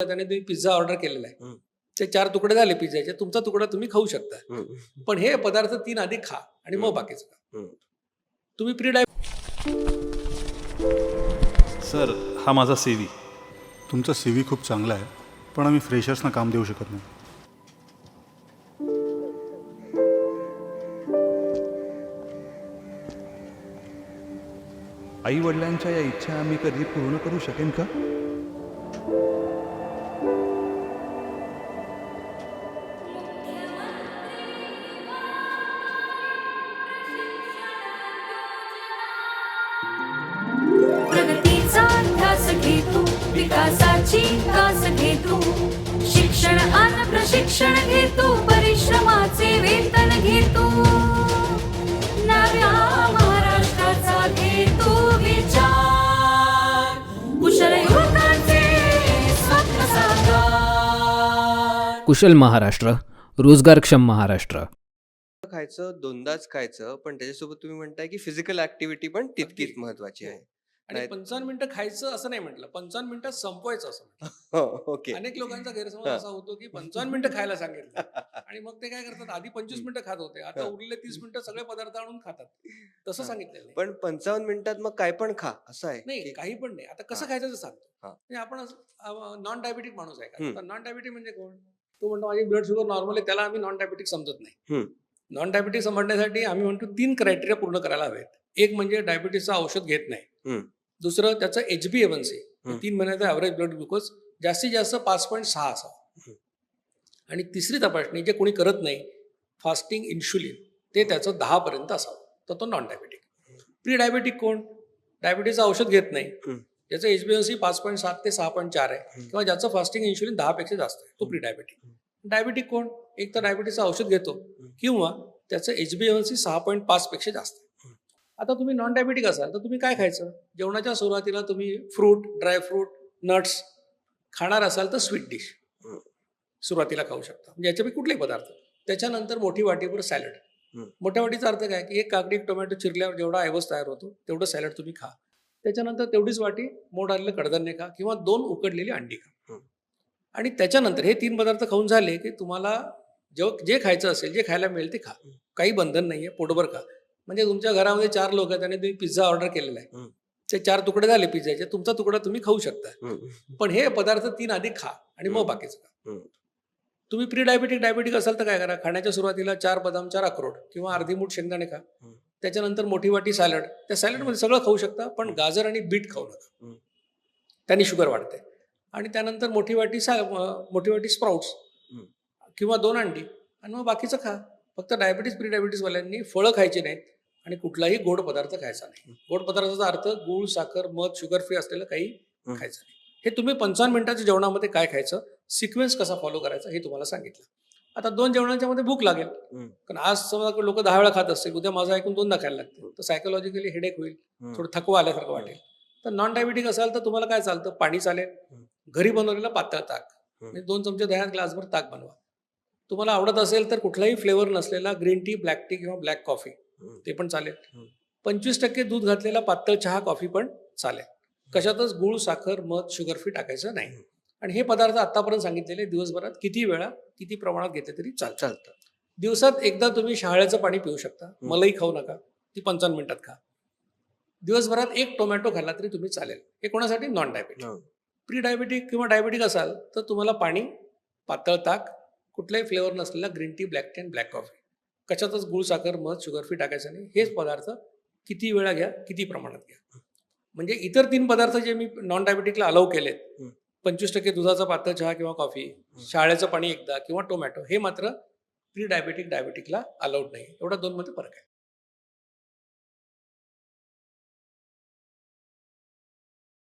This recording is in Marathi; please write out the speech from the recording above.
त्याने तुम्ही पिझ्झा ऑर्डर केलेला आहे. ते चार तुकडे झाले पिझ्झाचे तुमचा तुकडा तुम्ही खाऊ शकता. पण हे पदार्थ तीन आधी खा आणि मग. बाकीचं खा. तुम्ही प्री डाय सर हा माझा सी व्ही तुमचा सी व्ही खूप चांगला आहे पण आम्ही फ्रेशर्सना काम देऊ शकत नाही आई वडिलांच्या या इच्छा आम्ही कधी पूर्ण करू शकेन का कुशल महाराष्ट्र रोजगारक्षम महाराष्ट्र खायचं दोनदाच खायचं पण त्याच्यासोबत तुम्ही म्हणताय की फिजिकल ऍक्टिव्हिटी पण तितकीच. महत्वाची आहे आणि नाही. पंचावन्न मिनिटं खायचं असं नाही म्हटलं पंचावन्न मिनिटात संपवायचं असं म्हटलं. हो, ओके अनेक लोकांचा गैरसमज हा. असा होतो की पंचावन्न मिनिटं खायला सांगितलं आणि मग ते काय करतात आधी पंचवीस मिनिटं खात होते आता हा. उरलेले तीस मिनिटं सगळे पदार्थ आणून खातात तसं हा. सांगितलेलं नाही. पण पंचावन्न मिनिटात मग काय पण खा असं आहे नाही की- काही पण नाही आता कसं हा. खायचं ते सांगतो हा. म्हणजे आपण नॉन डायबेटिक माणूस आहे हम्म. का नॉन डायबेटिक म्हणजे कोण तो म्हणतो माझी ब्लड शुगर नॉर्मल आहे त्याला आम्ही नॉन डायबेटिक समजत नाही. नॉन डायबेटिक समजण्यासाठी आम्ही म्हणतो तीन क्रायटेरिया पूर्ण करायला हवेत एक म्हणजे डायबिटीसचं औषध घेत नाही. दुसरं त्याचं एच बी एवन सी हम्म. तीन महिन्याचा ॲव्हरेज ब्लड ग्लुकोज जास्तीत जास्त पाच पॉईंट सहा हम्म. आणि तिसरी तपासणी जे कोणी करत नाही फास्टिंग इन्शुलिन ते त्याचं दहा पर्यंत असावं तर तो नॉन डायबेटिक प्री डायबेटिक कोण डायबिटीसचं औषध घेत नाही. ज्याचं एच बी एन सी पाच पॉईंट सात ते सहा पॉईंट चार आहे. किंवा ज्याचं फास्टिंग इन्शुलिन दहापेक्षा जास्त आहे तो प्री डायबेटिक डायबेटिक कोण? एक तर डायबिटीसचं औषध घेतो किंवा त्याचं एच बी एन सी सहा पॉईंट पाच पेक्षा जास्त आहे. आता तुम्ही नॉन डायबेटिक असाल तर तुम्ही काय खायचं? जेवणाच्या सुरुवातीला तुम्ही फ्रूट ड्रायफ्रूट नट्स खाणार असाल तर स्वीट डिश. सुरुवातीला खाऊ शकता. म्हणजे याच्यापैकी कुठलेही पदार्थ. त्याच्यानंतर मोठी वाटीभर सॅलड. मोठ्या वाटीचा अर्थ काय? की एक काकडी टोमॅटो चिरल्यावर जेवढा ऐवज तयार होतो तेवढं सॅलड तुम्ही खा. त्याच्यानंतर तेवढीच वाटी मोड आलेलं कडधान्य खा किंवा दोन उकडलेली अंडी खा. आणि त्याच्यानंतर हे तीन पदार्थ खाऊन झाले की तुम्हाला जे जे खायचं असेल जे खायला मिळेल ते खा काही बंधन नाहीये पोटभर खा म्हणजे तुमच्या घरामध्ये चार लोक आहेत आणि तुम्ही पिझ्झा ऑर्डर केलेला आहे. ते चार तुकडे झाले पिझ्झाचे तुमचा तुकडा तुम्ही खाऊ शकता. पण हे पदार्थ तीन आधी खा आणि मग. बाकीचं खा. तुम्ही प्री डायबेटिक डायबेटिक असाल तर काय करा खाण्याच्या सुरुवातीला चार बदाम चार अक्रोड किंवा अर्धी मूठ शेंगदाणे खा. त्याच्यानंतर मोठी वाटी सॅलड. त्या सॅलडमध्ये सगळं खाऊ शकता पण गाजर आणि बीट खाऊ नका. त्यांनी शुगर वाढते. आणि त्यानंतर मोठी वाटी सा मोठी वाटी स्प्राउट्स. किंवा दोन अंडी आणि मग बाकीचं खा. फक्त डायबिटीस प्री डायबिटीसवाल्यांनी फळं खायची नाहीत आणि कुठलाही गोड पदार्थ खायचा नाही. गोड पदार्थाचा अर्थ गूळ साखर मध शुगर फ्री असलेलं काही. खायचं नाही. हे तुम्ही पंचावन्न मिनिटाच्या जेवणामध्ये काय खायचं? सिक्वेन्स कसा फॉलो करायचा हे तुम्हाला सांगितलं. आता दोन जेवणाच्या मध्ये भूक लागेल. कारण आज समजा लोक दहा वेळा खात असतील उद्या माझं ऐकून दोनदा खायला लागतील. तर सायकोलॉजिकली हेडेक होईल. थोडं थकवा आल्यासारखं वाटेल. तर नॉन डायबिटिक असाल तर तुम्हाला काय चालतं? पाणी चालेल. घरी बनवलेलं पातळ ताक. म्हणजे दोन चमचे दह्यात ग्लासभर ताक बनवा. तुम्हाला आवडत असेल तर कुठलाही फ्लेवर नसलेला ग्रीन टी ब्लॅक टी किंवा ब्लॅक कॉफी. ते पण चालेल. पंचवीस टक्के दूध घातलेला पातळ चहा कॉफी पण चालेल. कशातच गुळ साखर मध शुगर फ्री टाकायचं नाही. आणि हे पदार्थ आतापर्यंत सांगितलेले दिवसभरात किती वेळा किती प्रमाणात घेतले तरी चालतात चालतं. दिवसात एकदा तुम्ही शहाळ्याचं पाणी पिऊ शकता. मलाही खाऊ नका. ती पंचावन्न मिनिटात खा. दिवसभरात एक टोमॅटो खाल्ला तरी तुम्ही चालेल. हे कोणासाठी? Non diabetic. प्री डायबेटिक किंवा डायबेटिक असाल तर तुम्हाला पाणी पातळ ताक कुठलाही फ्लेवर नसलेला ग्रीन टी ब्लॅक टी आणि ब्लॅक कॉफी कशातच गुळ साखर मध शुगर फ्री टाकायचं नाही. हेच पदार्थ किती वेळा घ्या किती प्रमाणात घ्या. म्हणजे इतर तीन पदार्थ जे मी नॉन डायबेटिकला अलाव केलेत. पंचवीस टक्के दुधाचा पातळ चहा किंवा कॉफी शाळेचं पाणी एकदा किंवा टोमॅटो हे मात्र प्री डायबेटिक डायबेटिकला अलाउड नाही. एवढा दोन मध्ये फरक आहे.